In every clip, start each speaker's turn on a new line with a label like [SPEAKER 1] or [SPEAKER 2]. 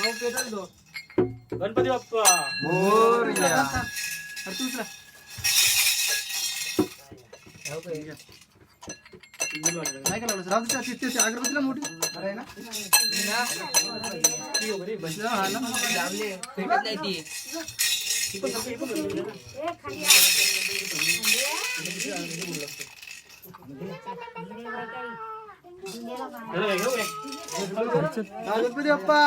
[SPEAKER 1] मग पेटल दो
[SPEAKER 2] गणपती बाप्पा.
[SPEAKER 3] मोरया.
[SPEAKER 1] अरे तू उचला नाही का लावलं राहू दे त्या- ते- ते अगरबत्तीला मोठी. आहे ना. बसलं हा ना
[SPEAKER 4] भेटत नाही ती
[SPEAKER 1] गणपती बाप्पा.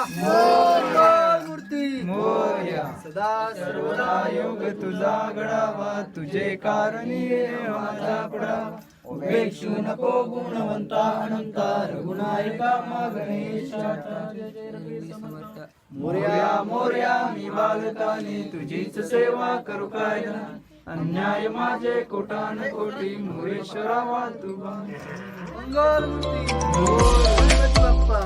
[SPEAKER 3] मंगल मूर्ती
[SPEAKER 1] मोरया.
[SPEAKER 3] सदा
[SPEAKER 1] सर्वदा योग तुझा घडावा. तुझे कारणी माझा पडावा उपेक्षू नको गुणवंता अनंता रघुनायका मा मोर्या मोर्या मी बालकाने तुझीच सेवा करू काय ना? अन्याय माझे कोटान कोटी मोरेश्वरा वा तुबा
[SPEAKER 3] मंगल बाप्पा